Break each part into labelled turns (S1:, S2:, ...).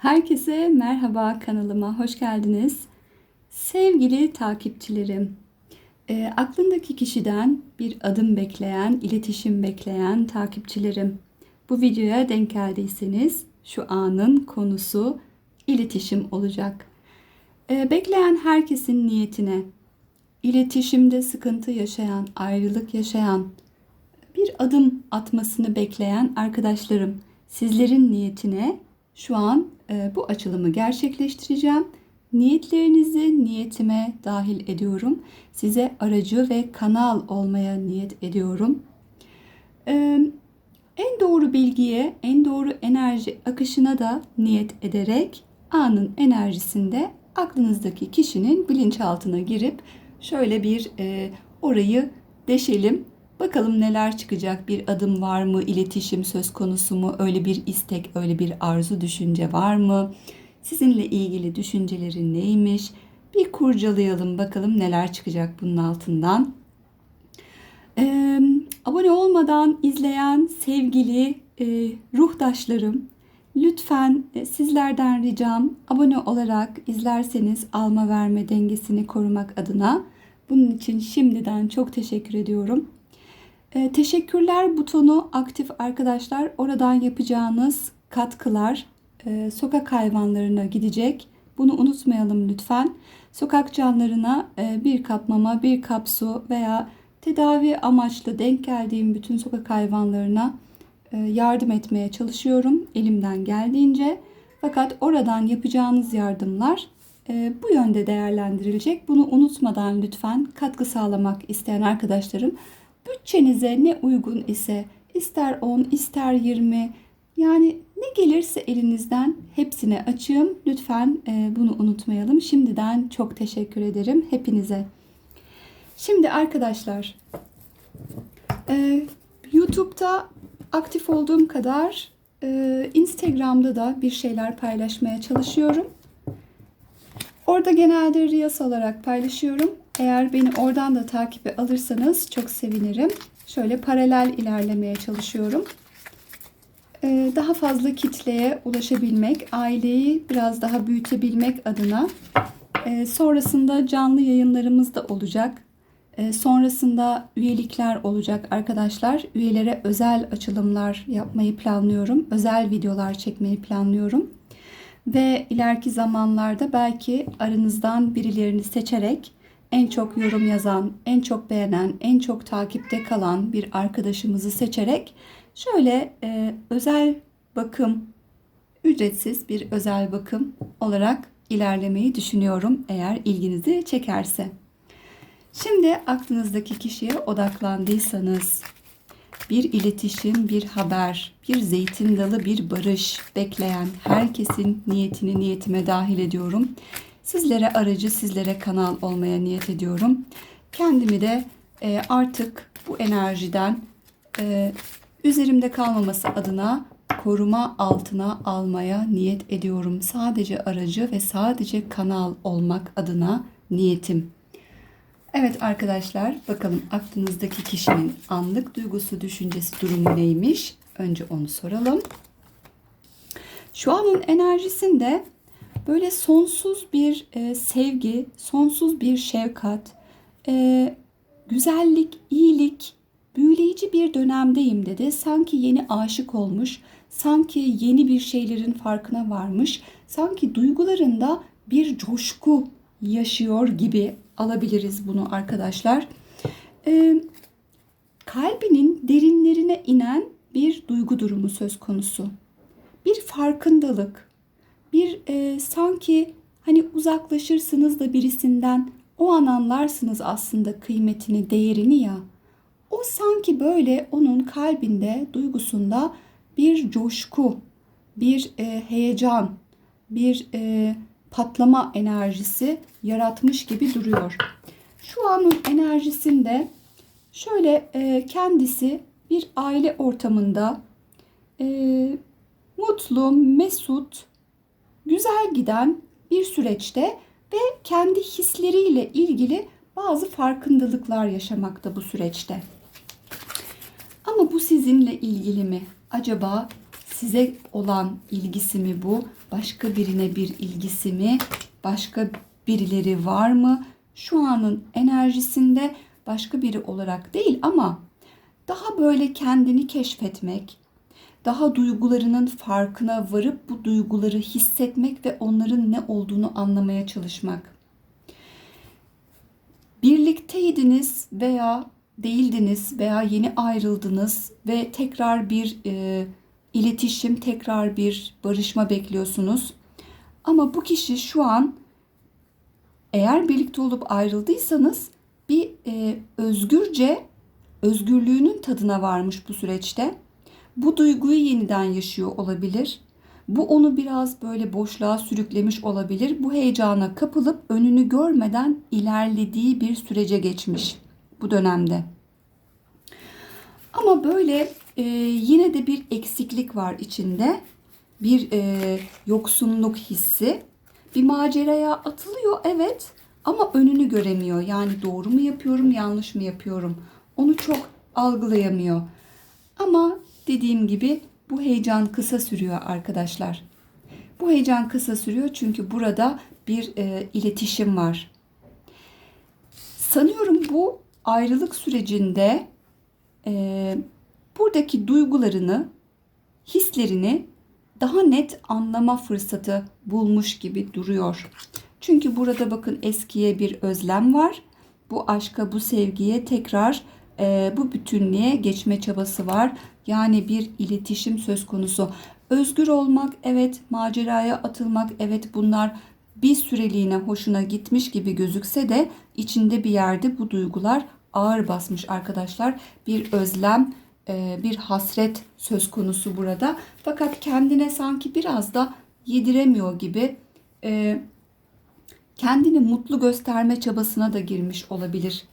S1: Herkese merhaba kanalıma hoş geldiniz. Sevgili takipçilerim, e, aklındaki kişiden bir adım bekleyen, iletişim bekleyen takipçilerim. Bu videoya denk geldiyseniz şu anın konusu iletişim olacak. E, bekleyen herkesin niyetine, iletişimde sıkıntı yaşayan, ayrılık yaşayan, bir adım atmasını bekleyen arkadaşlarım, sizlerin niyetine şu an bu açılımı gerçekleştireceğim. Niyetlerinizi niyetime dahil ediyorum. Size aracı ve kanal olmaya niyet ediyorum. E, en doğru bilgiye, en doğru enerji akışına da niyet ederek anın enerjisinde aklınızdaki kişinin bilinçaltına girip şöyle bir e, orayı deşelim. Bakalım neler çıkacak? Bir adım var mı? İletişim söz konusu mu? Öyle bir istek, öyle bir arzu, düşünce var mı? Sizinle ilgili düşünceleri neymiş? Bir kurcalayalım bakalım neler çıkacak bunun altından. Ee, abone olmadan izleyen sevgili e, ruhdaşlarım, lütfen e, sizlerden ricam abone olarak izlerseniz alma verme dengesini korumak adına. Bunun için şimdiden çok teşekkür ediyorum. E, teşekkürler butonu aktif arkadaşlar. Oradan yapacağınız katkılar e, sokak hayvanlarına gidecek. Bunu unutmayalım lütfen. Sokak canlarına e, bir kap mama, bir kap su veya tedavi amaçlı denk geldiğim bütün sokak hayvanlarına e, yardım etmeye çalışıyorum elimden geldiğince. Fakat oradan yapacağınız yardımlar e, bu yönde değerlendirilecek. Bunu unutmadan lütfen katkı sağlamak isteyen arkadaşlarım bütçenize ne uygun ise ister 10 ister 20 yani ne gelirse elinizden hepsine açığım. Lütfen e, bunu unutmayalım. Şimdiden çok teşekkür ederim hepinize. Şimdi arkadaşlar e, YouTube'da aktif olduğum kadar e, Instagram'da da bir şeyler paylaşmaya çalışıyorum. Orada genelde Reels olarak paylaşıyorum. Eğer beni oradan da takibe alırsanız çok sevinirim. Şöyle paralel ilerlemeye çalışıyorum. Ee, daha fazla kitleye ulaşabilmek, aileyi biraz daha büyütebilmek adına ee, sonrasında canlı yayınlarımız da olacak. Ee, sonrasında üyelikler olacak arkadaşlar. Üyelere özel açılımlar yapmayı planlıyorum. Özel videolar çekmeyi planlıyorum. Ve ileriki zamanlarda belki aranızdan birilerini seçerek en çok yorum yazan, en çok beğenen, en çok takipte kalan bir arkadaşımızı seçerek şöyle e, özel bakım, ücretsiz bir özel bakım olarak ilerlemeyi düşünüyorum eğer ilginizi çekerse. Şimdi aklınızdaki kişiye odaklandıysanız bir iletişim, bir haber, bir zeytin dalı, bir barış bekleyen herkesin niyetini niyetime dahil ediyorum. Sizlere aracı, sizlere kanal olmaya niyet ediyorum. Kendimi de e, artık bu enerjiden e, üzerimde kalmaması adına koruma altına almaya niyet ediyorum. Sadece aracı ve sadece kanal olmak adına niyetim. Evet arkadaşlar bakalım aklınızdaki kişinin anlık duygusu, düşüncesi, durumu neymiş? Önce onu soralım. Şu anın enerjisinde böyle sonsuz bir e, sevgi, sonsuz bir şefkat, e, güzellik, iyilik, büyüleyici bir dönemdeyim dedi. Sanki yeni aşık olmuş, sanki yeni bir şeylerin farkına varmış, sanki duygularında bir coşku yaşıyor gibi alabiliriz bunu arkadaşlar. E, kalbinin derinlerine inen bir duygu durumu söz konusu. Bir farkındalık, bir e, sanki hani uzaklaşırsınız da birisinden o an anlarsınız aslında kıymetini, değerini ya. O sanki böyle onun kalbinde, duygusunda bir coşku, bir e, heyecan, bir e, patlama enerjisi yaratmış gibi duruyor. Şu anın enerjisinde şöyle e, kendisi bir aile ortamında e, mutlu, mesut, güzel giden bir süreçte ve kendi hisleriyle ilgili bazı farkındalıklar yaşamakta bu süreçte. Ama bu sizinle ilgili mi? Acaba size olan ilgisi mi bu? Başka birine bir ilgisi mi? Başka birileri var mı? Şu anın enerjisinde başka biri olarak değil ama daha böyle kendini keşfetmek, daha duygularının farkına varıp bu duyguları hissetmek ve onların ne olduğunu anlamaya çalışmak. Birlikteydiniz veya değildiniz veya yeni ayrıldınız ve tekrar bir e, iletişim, tekrar bir barışma bekliyorsunuz. Ama bu kişi şu an eğer birlikte olup ayrıldıysanız bir e, özgürce özgürlüğünün tadına varmış bu süreçte. Bu duyguyu yeniden yaşıyor olabilir. Bu onu biraz böyle boşluğa sürüklemiş olabilir. Bu heyecana kapılıp önünü görmeden ilerlediği bir sürece geçmiş bu dönemde. Ama böyle e, yine de bir eksiklik var içinde. Bir e, yoksunluk hissi. Bir maceraya atılıyor evet ama önünü göremiyor. Yani doğru mu yapıyorum, yanlış mı yapıyorum? Onu çok algılayamıyor. Ama dediğim gibi bu heyecan kısa sürüyor arkadaşlar. Bu heyecan kısa sürüyor çünkü burada bir e, iletişim var. Sanıyorum bu ayrılık sürecinde e, buradaki duygularını, hislerini daha net anlama fırsatı bulmuş gibi duruyor. Çünkü burada bakın eskiye bir özlem var. Bu aşka, bu sevgiye tekrar e, bu bütünlüğe geçme çabası var. Yani bir iletişim söz konusu. Özgür olmak, evet, maceraya atılmak, evet bunlar bir süreliğine hoşuna gitmiş gibi gözükse de içinde bir yerde bu duygular ağır basmış arkadaşlar. Bir özlem, e, bir hasret söz konusu burada. Fakat kendine sanki biraz da yediremiyor gibi e, kendini mutlu gösterme çabasına da girmiş olabilir.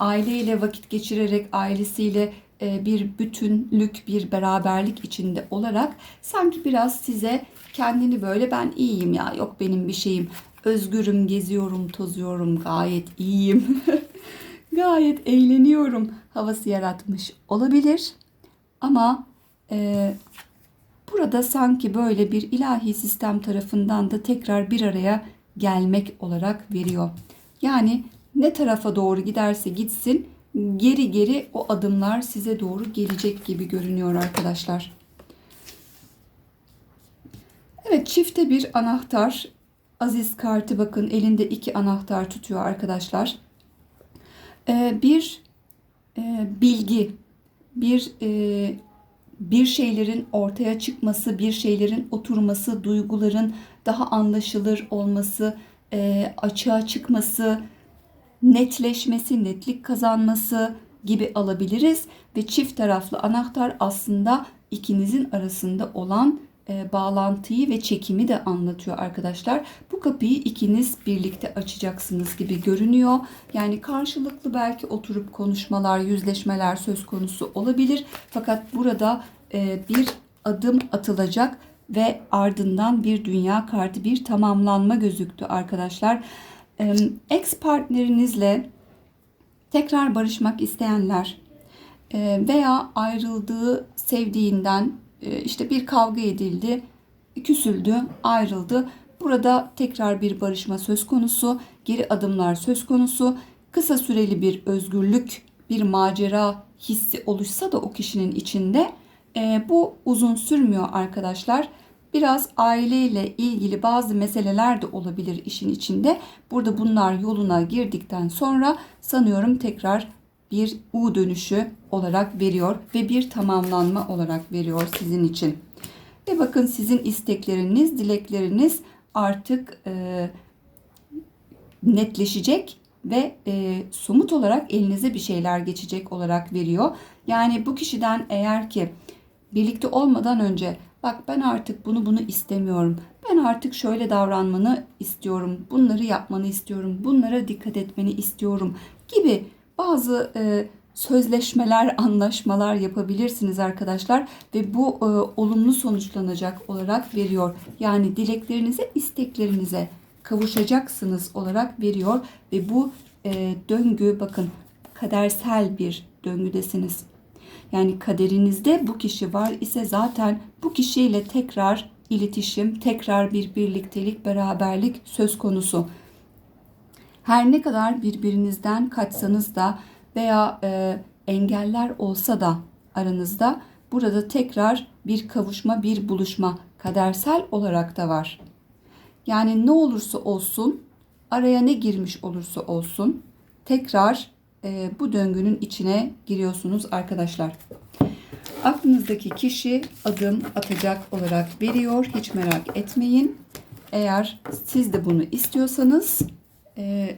S1: Aileyle vakit geçirerek ailesiyle bir bütünlük, bir beraberlik içinde olarak sanki biraz size kendini böyle ben iyiyim ya yok benim bir şeyim özgürüm, geziyorum, tozuyorum, gayet iyiyim. gayet eğleniyorum havası yaratmış olabilir. Ama e, burada sanki böyle bir ilahi sistem tarafından da tekrar bir araya gelmek olarak veriyor. Yani ne tarafa doğru giderse gitsin geri geri o adımlar size doğru gelecek gibi görünüyor arkadaşlar. Evet çifte bir anahtar. Aziz kartı bakın elinde iki anahtar tutuyor arkadaşlar. Ee, bir e, bilgi, bir e, bir şeylerin ortaya çıkması, bir şeylerin oturması, duyguların daha anlaşılır olması, e, açığa çıkması, netleşmesi, netlik kazanması gibi alabiliriz ve çift taraflı anahtar aslında ikinizin arasında olan e, bağlantıyı ve çekimi de anlatıyor arkadaşlar. Bu kapıyı ikiniz birlikte açacaksınız gibi görünüyor. Yani karşılıklı belki oturup konuşmalar, yüzleşmeler söz konusu olabilir. Fakat burada e, bir adım atılacak ve ardından bir dünya kartı, bir tamamlanma gözüktü arkadaşlar. Ex partnerinizle tekrar barışmak isteyenler e, veya ayrıldığı sevdiğinden e, işte bir kavga edildi, küsüldü, ayrıldı. Burada tekrar bir barışma söz konusu, geri adımlar söz konusu. Kısa süreli bir özgürlük, bir macera hissi oluşsa da o kişinin içinde e, bu uzun sürmüyor arkadaşlar. Biraz aileyle ilgili bazı meseleler de olabilir işin içinde. Burada bunlar yoluna girdikten sonra sanıyorum tekrar bir U dönüşü olarak veriyor ve bir tamamlanma olarak veriyor sizin için. Ve bakın sizin istekleriniz, dilekleriniz artık e, netleşecek ve e, somut olarak elinize bir şeyler geçecek olarak veriyor. Yani bu kişiden eğer ki birlikte olmadan önce bak ben artık bunu bunu istemiyorum. Ben artık şöyle davranmanı istiyorum. Bunları yapmanı istiyorum. Bunlara dikkat etmeni istiyorum gibi bazı e, sözleşmeler, anlaşmalar yapabilirsiniz arkadaşlar ve bu e, olumlu sonuçlanacak olarak veriyor. Yani dileklerinize, isteklerinize kavuşacaksınız olarak veriyor ve bu e, döngü bakın kadersel bir döngüdesiniz. Yani kaderinizde bu kişi var ise zaten bu kişiyle tekrar iletişim, tekrar bir birliktelik, beraberlik söz konusu. Her ne kadar birbirinizden kaçsanız da veya e, engeller olsa da aranızda burada tekrar bir kavuşma, bir buluşma kadersel olarak da var. Yani ne olursa olsun, araya ne girmiş olursa olsun tekrar e, bu döngünün içine giriyorsunuz arkadaşlar. Aklınızdaki kişi adım atacak olarak veriyor. Hiç merak etmeyin. Eğer siz de bunu istiyorsanız e,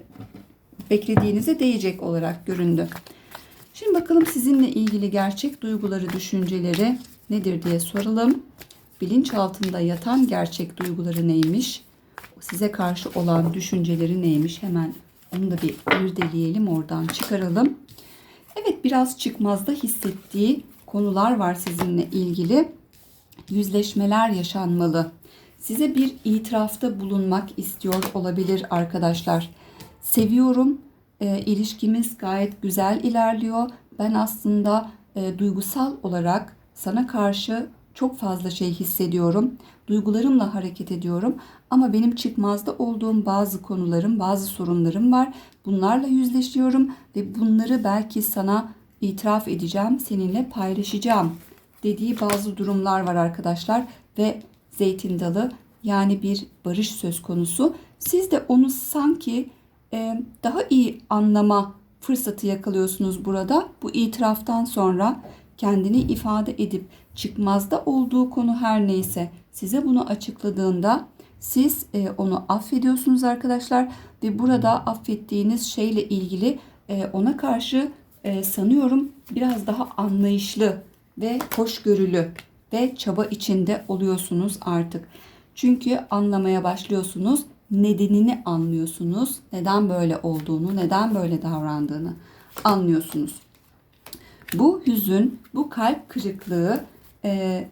S1: beklediğinize değecek olarak göründü. Şimdi bakalım sizinle ilgili gerçek duyguları, düşünceleri nedir diye soralım. Bilinç altında yatan gerçek duyguları neymiş? Size karşı olan düşünceleri neymiş? Hemen onu da bir irdeleyelim, oradan çıkaralım. Evet, biraz çıkmazda hissettiği konular var sizinle ilgili. Yüzleşmeler yaşanmalı. Size bir itirafta bulunmak istiyor olabilir arkadaşlar. Seviyorum, e, ilişkimiz gayet güzel ilerliyor. Ben aslında e, duygusal olarak sana karşı çok fazla şey hissediyorum. Duygularımla hareket ediyorum. Ama benim çıkmazda olduğum bazı konularım, bazı sorunlarım var. Bunlarla yüzleşiyorum ve bunları belki sana itiraf edeceğim, seninle paylaşacağım dediği bazı durumlar var arkadaşlar ve zeytin dalı yani bir barış söz konusu. Siz de onu sanki e, daha iyi anlama fırsatı yakalıyorsunuz burada. Bu itiraftan sonra kendini ifade edip çıkmazda olduğu konu her neyse size bunu açıkladığında siz e, onu affediyorsunuz arkadaşlar ve burada affettiğiniz şeyle ilgili e, ona karşı e, sanıyorum biraz daha anlayışlı ve hoşgörülü ve çaba içinde oluyorsunuz artık. Çünkü anlamaya başlıyorsunuz, nedenini anlıyorsunuz, neden böyle olduğunu, neden böyle davrandığını anlıyorsunuz. Bu hüzün, bu kalp kırıklığı, e,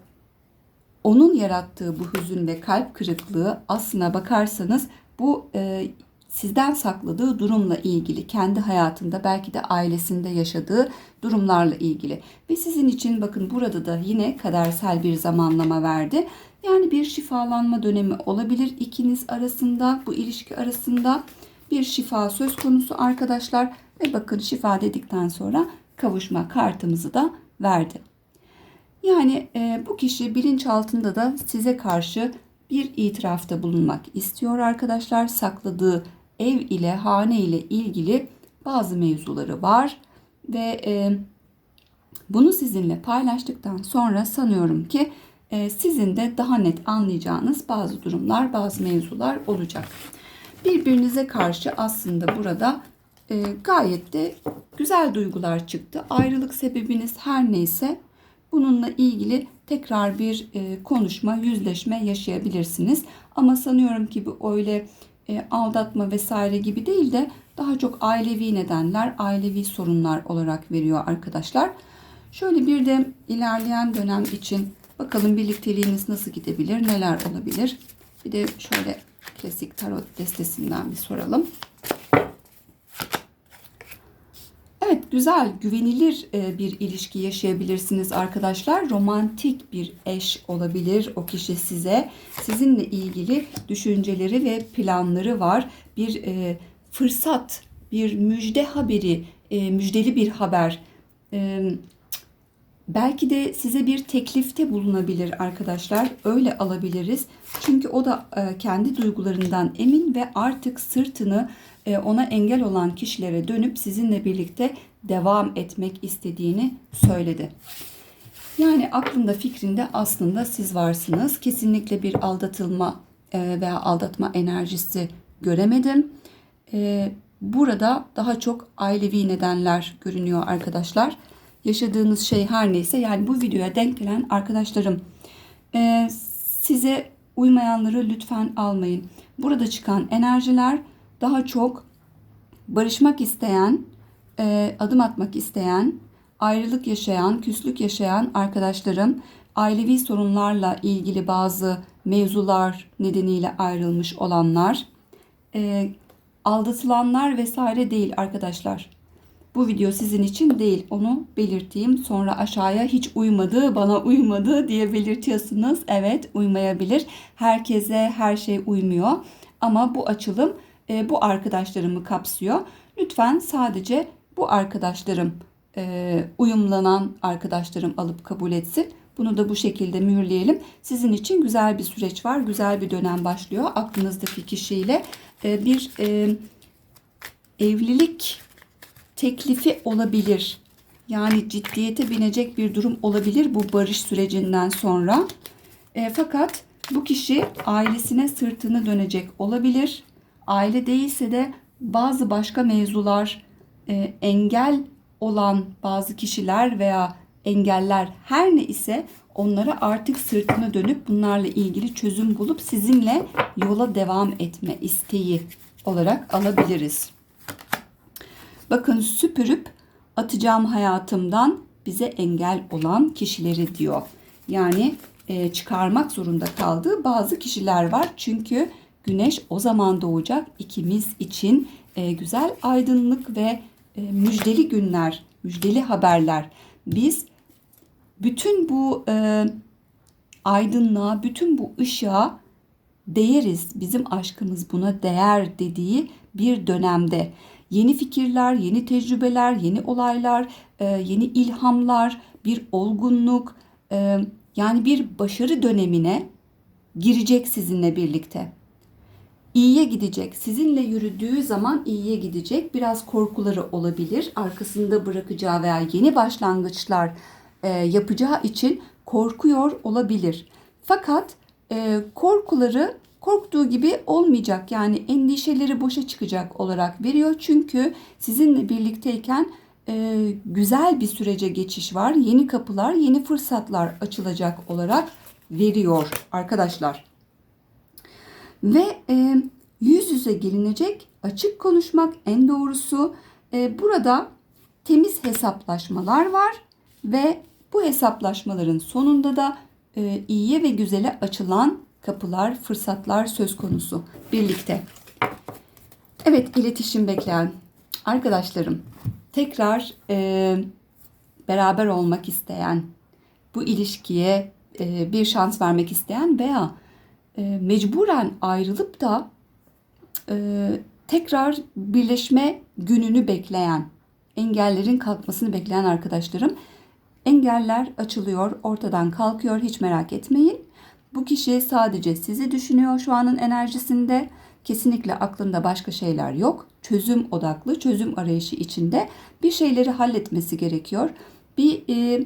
S1: onun yarattığı bu hüzün ve kalp kırıklığı aslına bakarsanız bu e, sizden sakladığı durumla ilgili, kendi hayatında belki de ailesinde yaşadığı durumlarla ilgili. Ve sizin için bakın burada da yine kadersel bir zamanlama verdi. Yani bir şifalanma dönemi olabilir ikiniz arasında, bu ilişki arasında bir şifa söz konusu arkadaşlar. Ve bakın şifa dedikten sonra kavuşma kartımızı da verdi. Yani e, bu kişi bilinçaltında da size karşı bir itirafta bulunmak istiyor arkadaşlar. Sakladığı ev ile hane ile ilgili bazı mevzuları var ve e, bunu sizinle paylaştıktan sonra sanıyorum ki e, sizin de daha net anlayacağınız bazı durumlar, bazı mevzular olacak. Birbirinize karşı aslında burada e, gayet de güzel duygular çıktı. Ayrılık sebebiniz her neyse bununla ilgili tekrar bir e, konuşma, yüzleşme yaşayabilirsiniz. Ama sanıyorum ki bu öyle e, aldatma vesaire gibi değil de daha çok ailevi nedenler, ailevi sorunlar olarak veriyor arkadaşlar. Şöyle bir de ilerleyen dönem için bakalım birlikteliğiniz nasıl gidebilir, neler olabilir. Bir de şöyle klasik tarot destesinden bir soralım. Evet güzel, güvenilir e, bir ilişki yaşayabilirsiniz arkadaşlar. Romantik bir eş olabilir o kişi size. Sizinle ilgili düşünceleri ve planları var. Bir e, fırsat, bir müjde haberi, e, müjdeli bir haber. Belki de size bir teklifte bulunabilir arkadaşlar. Öyle alabiliriz. Çünkü o da e, kendi duygularından emin ve artık sırtını e, ona engel olan kişilere dönüp sizinle birlikte devam etmek istediğini söyledi. Yani aklında fikrinde aslında siz varsınız. Kesinlikle bir aldatılma e, veya aldatma enerjisi göremedim. Burada daha çok ailevi nedenler görünüyor arkadaşlar. Yaşadığınız şey her neyse yani bu videoya denk gelen arkadaşlarım size uymayanları lütfen almayın. Burada çıkan enerjiler daha çok barışmak isteyen, e, adım atmak isteyen, ayrılık yaşayan, küslük yaşayan arkadaşlarım ailevi sorunlarla ilgili bazı mevzular nedeniyle ayrılmış olanlar, e, aldatılanlar vesaire değil arkadaşlar. Bu video sizin için değil. Onu belirteyim. Sonra aşağıya hiç uymadı, bana uymadı diye belirtiyorsunuz. Evet, uymayabilir. Herkese her şey uymuyor. Ama bu açılım e, bu arkadaşlarımı kapsıyor. Lütfen sadece bu arkadaşlarım e, uyumlanan arkadaşlarım alıp kabul etsin. Bunu da bu şekilde mühürleyelim. Sizin için güzel bir süreç var. Güzel bir dönem başlıyor. Aklınızdaki kişiyle e, bir e, evlilik teklifi olabilir. Yani ciddiyete binecek bir durum olabilir bu barış sürecinden sonra. E, fakat bu kişi ailesine sırtını dönecek olabilir. Aile değilse de bazı başka mevzular, e, engel olan bazı kişiler veya engeller her ne ise onlara artık sırtını dönüp bunlarla ilgili çözüm bulup sizinle yola devam etme isteği olarak alabiliriz. Bakın süpürüp atacağım hayatımdan bize engel olan kişileri diyor. Yani e, çıkarmak zorunda kaldığı bazı kişiler var. Çünkü güneş o zaman doğacak ikimiz için e, güzel aydınlık ve e, müjdeli günler, müjdeli haberler. Biz bütün bu e, aydınlığa, bütün bu ışığa değeriz. Bizim aşkımız buna değer dediği bir dönemde. Yeni fikirler, yeni tecrübeler, yeni olaylar, e, yeni ilhamlar, bir olgunluk, e, yani bir başarı dönemine girecek sizinle birlikte. İyiye gidecek. Sizinle yürüdüğü zaman iyiye gidecek. Biraz korkuları olabilir. Arkasında bırakacağı veya yeni başlangıçlar e, yapacağı için korkuyor olabilir. Fakat korkuları korktuğu gibi olmayacak. Yani endişeleri boşa çıkacak olarak veriyor. Çünkü sizinle birlikteyken e, güzel bir sürece geçiş var. Yeni kapılar, yeni fırsatlar açılacak olarak veriyor arkadaşlar. Ve e, yüz yüze gelinecek, açık konuşmak en doğrusu. E, burada temiz hesaplaşmalar var ve bu hesaplaşmaların sonunda da e, iyiye ve güzele açılan kapılar, fırsatlar söz konusu birlikte. Evet, iletişim bekleyen arkadaşlarım, tekrar e, beraber olmak isteyen, bu ilişkiye e, bir şans vermek isteyen veya e, mecburen ayrılıp da e, tekrar birleşme gününü bekleyen, engellerin kalkmasını bekleyen arkadaşlarım, engeller açılıyor, ortadan kalkıyor, hiç merak etmeyin. Bu kişi sadece sizi düşünüyor şu anın enerjisinde. Kesinlikle aklında başka şeyler yok. Çözüm odaklı, çözüm arayışı içinde bir şeyleri halletmesi gerekiyor. Bir e,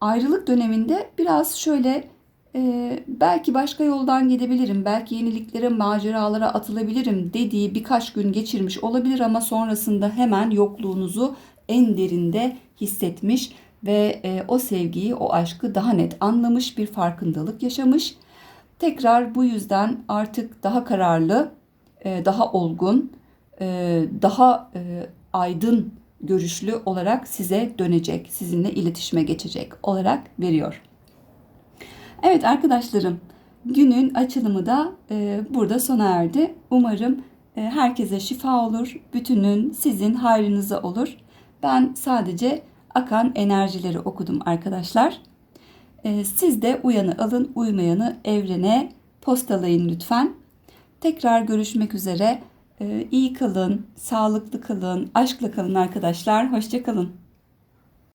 S1: ayrılık döneminde biraz şöyle e, belki başka yoldan gidebilirim, belki yeniliklere, maceralara atılabilirim dediği birkaç gün geçirmiş olabilir ama sonrasında hemen yokluğunuzu en derinde hissetmiş ve e, o sevgiyi, o aşkı daha net anlamış bir farkındalık yaşamış. Tekrar bu yüzden artık daha kararlı, e, daha olgun, e, daha e, aydın görüşlü olarak size dönecek, sizinle iletişime geçecek olarak veriyor. Evet arkadaşlarım, günün açılımı da e, burada sona erdi. Umarım e, herkese şifa olur, bütünün sizin hayrınıza olur. Ben sadece akan enerjileri okudum arkadaşlar. Ee, siz de uyanı alın, uymayanı evrene postalayın lütfen. Tekrar görüşmek üzere. Ee, iyi kalın, sağlıklı kalın, aşkla kalın arkadaşlar. Hoşçakalın.